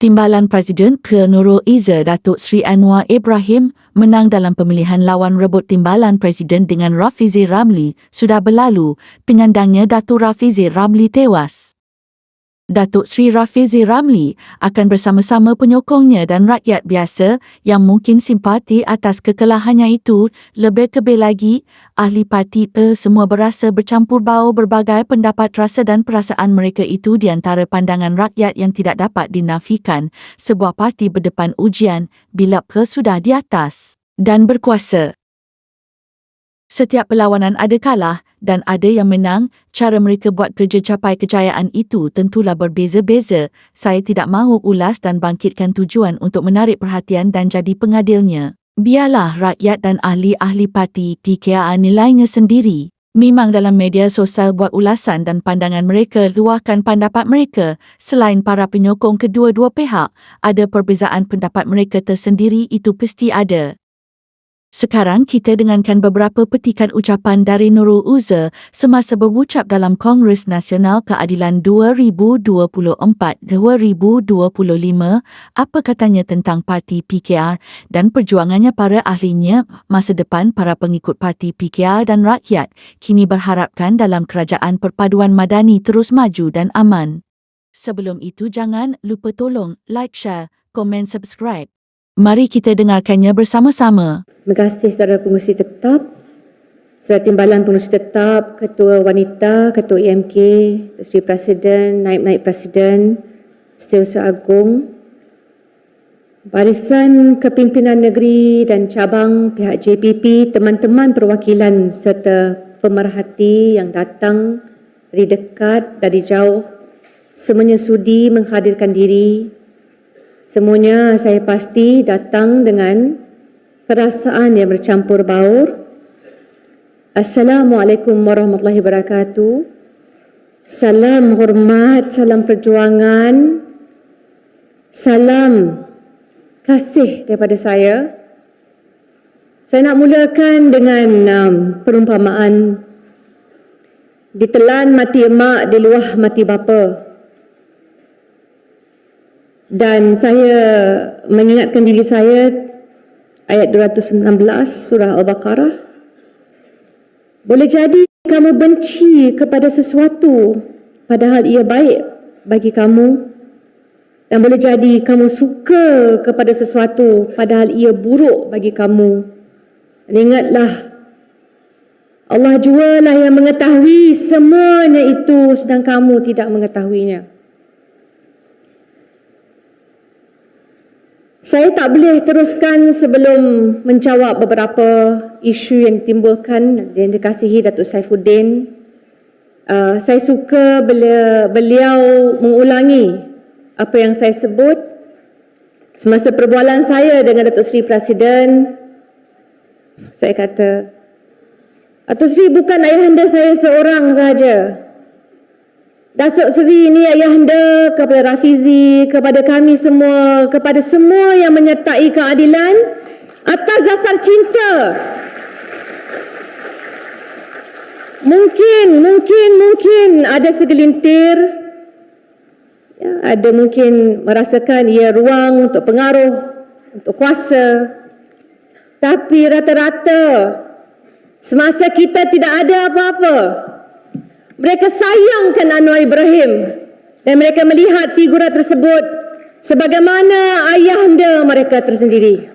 Timbalan Presiden ke Nurul Izzah Datuk Sri Anwar Ibrahim menang dalam pemilihan lawan rebut Timbalan Presiden dengan Rafizi Ramli sudah berlalu, penyandangnya Datuk Rafizi Ramli tewas. Datuk Sri Rafizi Ramli akan bersama-sama penyokongnya dan rakyat biasa yang mungkin simpati atas kekalahannya itu. Lebih-lebih lagi, ahli parti E semua berasa bercampur bau berbagai pendapat rasa dan perasaan mereka itu di antara pandangan rakyat yang tidak dapat dinafikan. Sebuah parti berdepan ujian bila PE sudah di atas dan berkuasa. Setiap perlawanan ada kalah dan ada yang menang, cara mereka buat kerja capai kejayaan itu tentulah berbeza-beza. Saya tidak mahu ulas dan bangkitkan tujuan untuk menarik perhatian dan jadi pengadilnya. Biarlah rakyat dan ahli-ahli parti PKR nilainya sendiri. Memang dalam media sosial buat ulasan dan pandangan mereka luahkan pendapat mereka. Selain para penyokong kedua-dua pihak, ada perbezaan pendapat mereka tersendiri itu pasti ada. Sekarang kita dengarkan beberapa petikan ucapan dari Nurul Uza semasa berucap dalam Kongres Nasional Keadilan 2024-2025 apa katanya tentang parti PKR dan perjuangannya para ahlinya masa depan para pengikut parti PKR dan rakyat kini berharapkan dalam kerajaan perpaduan madani terus maju dan aman. Sebelum itu jangan lupa tolong like, share, komen, subscribe. Mari kita dengarkannya bersama-sama. Terima kasih saudara pengurusi tetap, saudara timbalan pengurusi tetap, ketua wanita, ketua EMK, Seri Presiden, naib-naib Presiden, Setiausaha Agung, barisan kepimpinan negeri dan cabang pihak JPP, teman-teman perwakilan serta pemerhati yang datang dari dekat, dari jauh, semuanya sudi menghadirkan diri. Semuanya saya pasti datang dengan perasaan yang bercampur baur. Assalamualaikum warahmatullahi wabarakatuh. Salam hormat, salam perjuangan. Salam kasih daripada saya. Saya nak mulakan dengan um, perumpamaan ditelan mati emak di luah mati bapa. Dan saya mengingatkan diri saya ayat 219 surah Al-Baqarah. Boleh jadi kamu benci kepada sesuatu padahal ia baik bagi kamu. Dan boleh jadi kamu suka kepada sesuatu padahal ia buruk bagi kamu. Dan ingatlah Allah jualah yang mengetahui semuanya itu sedang kamu tidak mengetahuinya. Saya tak boleh teruskan sebelum menjawab beberapa isu yang ditimbulkan yang dikasihi Datuk Saifuddin. Uh, saya suka bila beliau mengulangi apa yang saya sebut semasa perbualan saya dengan Datuk Seri Presiden. Saya kata, Datuk Seri bukan ayahanda saya seorang sahaja. Datuk Seri ini ayahanda kepada Rafizi, kepada kami semua, kepada semua yang menyertai keadilan atas dasar cinta. Mungkin, mungkin, mungkin ada segelintir ya, ada mungkin merasakan ia ruang untuk pengaruh, untuk kuasa. Tapi rata-rata semasa kita tidak ada apa-apa, mereka sayangkan Anwar Ibrahim dan mereka melihat figura tersebut sebagaimana ayahanda mereka tersendiri.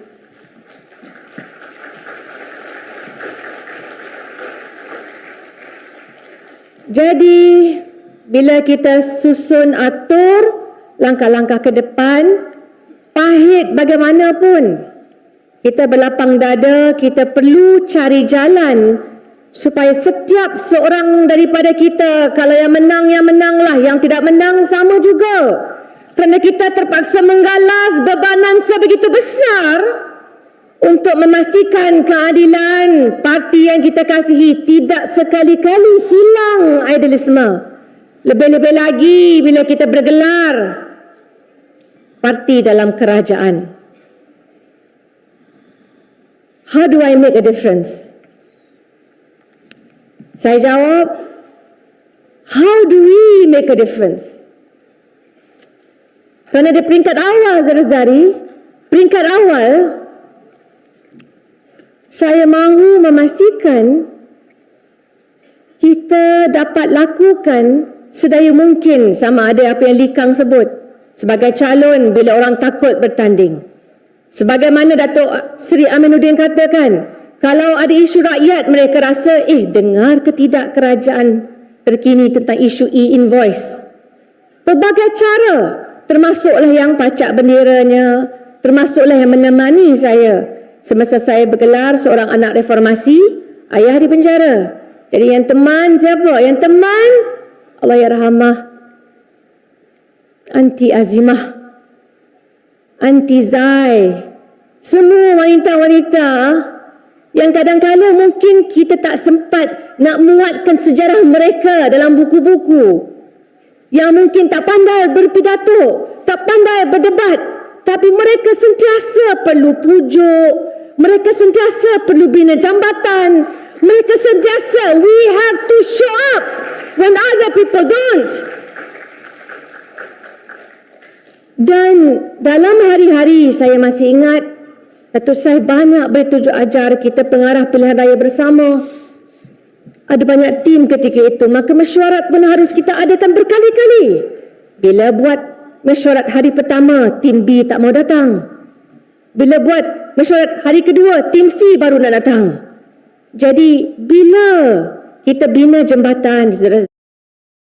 Jadi, bila kita susun atur langkah-langkah ke depan, pahit bagaimanapun, kita berlapang dada, kita perlu cari jalan supaya setiap seorang daripada kita kalau yang menang yang menanglah. Yang tidak menang sama juga. Kerana kita terpaksa menggalas bebanan sebegitu besar untuk memastikan keadilan parti yang kita kasihi tidak sekali-kali hilang idealisme. Lebih-lebih lagi bila kita bergelar parti dalam kerajaan. How do I make a difference saya jawab, how do we make a difference? Kerana di peringkat awal, Zarazari, peringkat awal, saya mahu memastikan kita dapat lakukan sedaya mungkin sama ada apa yang Likang sebut sebagai calon bila orang takut bertanding. Sebagaimana Datuk Seri Aminuddin katakan, kalau ada isu rakyat mereka rasa, eh dengar ke tidak kerajaan terkini tentang isu e-invoice. Pelbagai cara, termasuklah yang pacak benderanya, termasuklah yang menemani saya semasa saya bergelar seorang anak reformasi, ayah di penjara. Jadi yang teman siapa? Yang teman Allah ya rahmah. Anti Azimah. Anti Zai. Semua wanita-wanita yang kadang-kadang mungkin kita tak sempat nak muatkan sejarah mereka dalam buku-buku. Yang mungkin tak pandai berpidato, tak pandai berdebat, tapi mereka sentiasa perlu pujuk, mereka sentiasa perlu bina jambatan, mereka sentiasa we have to show up when other people don't. Dan dalam hari-hari saya masih ingat Datuk Syed banyak bertujuk ajar kita pengarah pilihan raya bersama. Ada banyak tim ketika itu. Maka mesyuarat pun harus kita adakan berkali-kali. Bila buat mesyuarat hari pertama, tim B tak mau datang. Bila buat mesyuarat hari kedua, tim C baru nak datang. Jadi bila kita bina jembatan